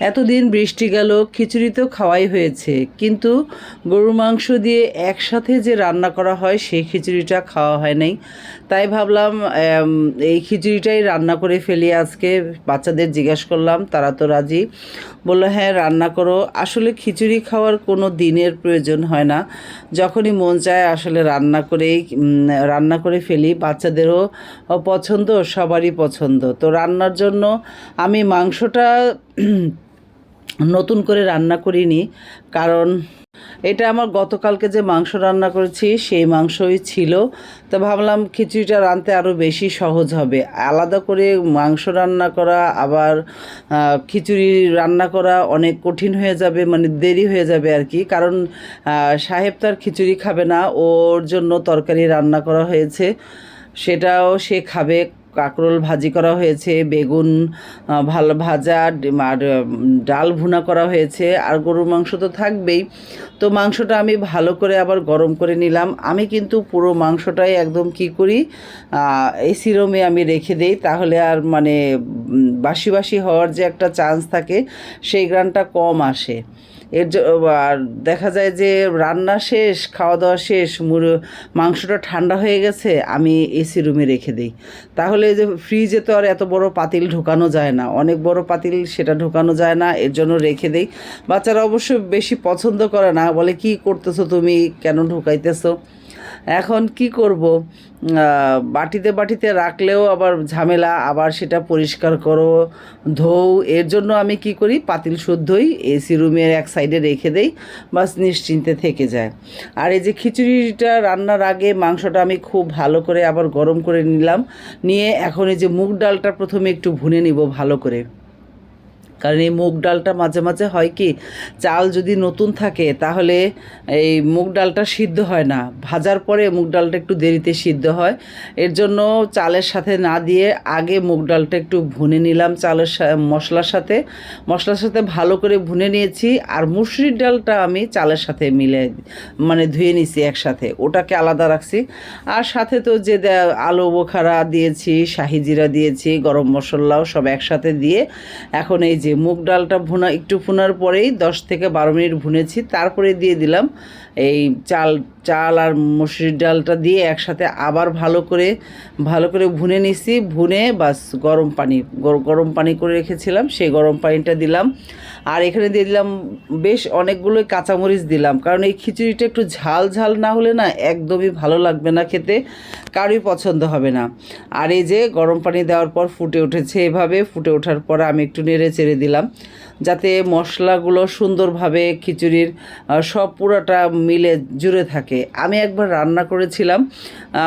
এতদিন বৃষ্টি গেল, খিচুড়ি তো খাওয়াই হয়েছে। কিন্তু গরুর মাংস দিয়ে একসাথে যে রান্না করা হয়, সেই খিচুড়িটা খাওয়া হয় নাই। তাই ভাবলাম এই খিচুড়িটাই রান্না করে ফেলি আজকে। বাচ্চাদের জিজ্ঞেস করলাম, তারা তো রাজি। বলল হ্যাঁ রান্না করো। আসলে খিচুড়ি খাওয়ার কোনো দিনের প্রয়োজন হয় না। যখনই মন চায় আসলে রান্না করেই রান্না করে ফেলি। বাচ্চাদেরও পছন্দ, সবারই পছন্দ। তো রান্নার জন্য আমি মাংসটা নতুন করে রান্না করিনি, কারণ এটা আমার গতকালকে যে মাংস রান্না করেছি, সেই মাংসই ছিল। তো ভাবলাম খিচুড়িটা রাঁধতে আরও বেশি সহজ হবে। আলাদা করে মাংস রান্না করা, আবার খিচুড়ি রান্না করা অনেক কঠিন হয়ে যাবে মানে দেরি হয়ে যাবে আর কি। কারণ সাহেব তার খিচুড়ি খাবে না, ওর জন্য তরকারি রান্না করা হয়েছে। সেটাও সে খাবে কাঁকরোল ভাজি করা হয়েছে, বেগুন ভালো ভাজা আর ডাল ভুনা করা হয়েছে, আর গরুর মাংস তো থাকবেই। তো মাংসটা আমি ভালো করে আবার গরম করে নিলাম। আমি কিন্তু পুরো মাংসটাই একদম কি করি এই সিরমে আমি রেখে দেই, তাহলে আর মানে বাসি বাসি হওয়ার যে একটা চান্স থাকে, সেই গ্রানটা কম আসে। এর আর দেখা যায় যে রান্না শেষ খাওয়া দাওয়া শেষ, মুড়ো, মাংসটা ঠান্ডা হয়ে গেছে, আমি এসি রুমে রেখে দিই। তাহলে যে ফ্রিজে তো আর এত বড় পাতিল ঢোকানো যায় না। অনেক বড় পাতিল সেটা ঢোকানো যায় না, এর জন্য রেখে দিই। বাচ্চারা অবশ্য বেশি পছন্দ করে না। বলে, কি করতেছো তুমি? কেন ঢুকাইতেছো? এখন কি করব? বাটিতে বাটিতে রাখলেও আবার ঝামেলা, আবার সেটা পরিষ্কার করো, ধোও। এর জন্য আমি কি করি? পাতিল শুদ্ধই এসি রুমের এক সাইডে রেখে দেই, বাস নিশ্চিন্তে থেকে যায়। আর এই যে খিচুড়িটা রান্নার আগে মাংসটা আমি খুব ভালো করে আবার গরম করে নিলাম। নিয়ে এখন এই যে মুগ ডালটা প্রথমে একটু ভুনে নিব ভালো করে। কারণ এই মুগ ডালটা মাঝে মাঝে হয় কি, চাল যদি নতুন থাকে তাহলে এই মুগ ডালটা সিদ্ধ হয় না। ভাজার পরে মুগ ডালটা একটু দেরিতে সিদ্ধ হয়। এর জন্য চালের সাথে না দিয়ে আগে মুগ ডালটা একটু ভুনে নিলাম চালের মশলার সাথে। মশলার সাথে ভালো করে ভুনে নিয়েছি আর মুসুরির ডালটা আমি চালের সাথে মিলে মানে ধুয়ে নিছি একসাথে। ওটাকে আলাদা রাখছি। আর সাথে তো যে আলু বোখারা দিয়েছি, শাহি জিরা দিয়েছি, গরম মশলাও সব একসাথে দিয়ে এখন এই যে মুগ ডালটা ভুনা, একটু ভুনার পরেই দশ থেকে বারো মিনিট ভুনেছি, তারপরে দিয়ে দিলাম এই চাল চাল আর মসুরির ডালটা দিয়ে একসাথে আবার ভালো করে ভালো করে ভুনে নিছি। ভুনে বাস গরম পানি, গর- গরম পানি করে রেখেছিলাম, সেই গরম পানিটা দিলাম। আর এখানে দিয়ে দিলাম বেশ অনেকগুলোই কাঁচামরিচ দিলাম। কারণ এই খিচুড়িটা একটু ঝাল ঝাল না হলে না একদমই ভালো লাগবে না খেতে কারোই পছন্দ হবে না। আর এই যে গরম পানি দেওয়ার পর ফুটে উঠেছে এভাবে, ফুটে ওঠার পর আমি একটু নেড়ে চেড়ে দিলাম। যাতে মশলাগুলো সুন্দরভাবে খিচুড়ির সব পুরোটা মিলে জুড়ে থাকে। আমি একবার রান্না করেছিলাম।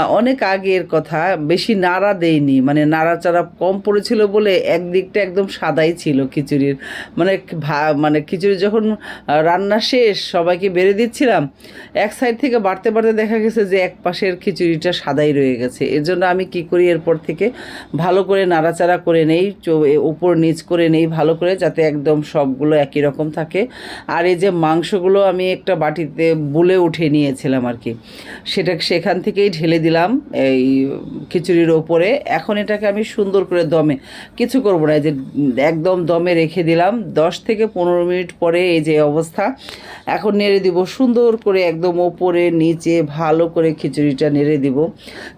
অনেক আগের কথা, বেশি নাড়া দেয়নি মানে নাড়াচাড়া কম পড়েছিল বলে একদিকটা একদম সাদাই ছিল খিচুড়ির। মানে ভা- মানে খিচুড়ি যখন রান্না শেষ, সবাইকে বেড়ে দিচ্ছিলাম, এক সাইড থেকে বাড়তে বাড়তে দেখা গেছে যে এক পাশের খিচুড়িটা সাদাই রয়ে গেছে। এর জন্য আমি কি করি, এরপর থেকে ভালো করে নাড়াচাড়া করে নেই উপর নিচ করে নেই, ভালো করে, যাতে একদম সবগুলো একই রকম থাকে। আর এই যে মাংসগুলো আমি একটা বাটিতে বুলে উঠে নিয়েছিলাম আর কি। সেটা সেখান থেকেই ঢেলে দিলাম এই খিচুড়ির ওপরে। এখন এটাকে আমি সুন্দর করে দমে, কিছু করব না যে একদম দমে রেখে দিলাম। দশ থেকে পনেরো মিনিট পরে এই যে অবস্থা, এখন নেড়ে দিব, সুন্দর করে একদম ওপরে নিচে ভালো করে খিচুড়িটা নেড়ে দিব।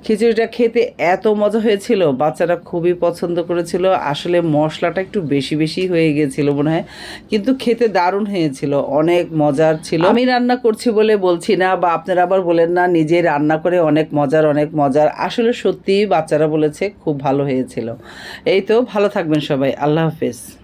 খিচুড়িটা খেতে এত মজা হয়েছিল, বাচ্চারা খুবই পছন্দ করেছিল। আসলে মশলাটা একটু বেশি বেশি হয়ে গিয়েছিল মনে হয়, কিন্তু খেতে দারুণ হয়েছিল, অনেক মজার ছিল। আমি রান্না করছি বলে বলছি না, বা আপনারা আবার বলেন না, নিজে রান্না করে অনেক মজার অনেক মজার। আসলে সত্যিই বাচ্চারা বলেছে, খুব ভালো হয়েছিল। এই তো, ভালো থাকবেন সবাই। আল্লাহ হাফেজ।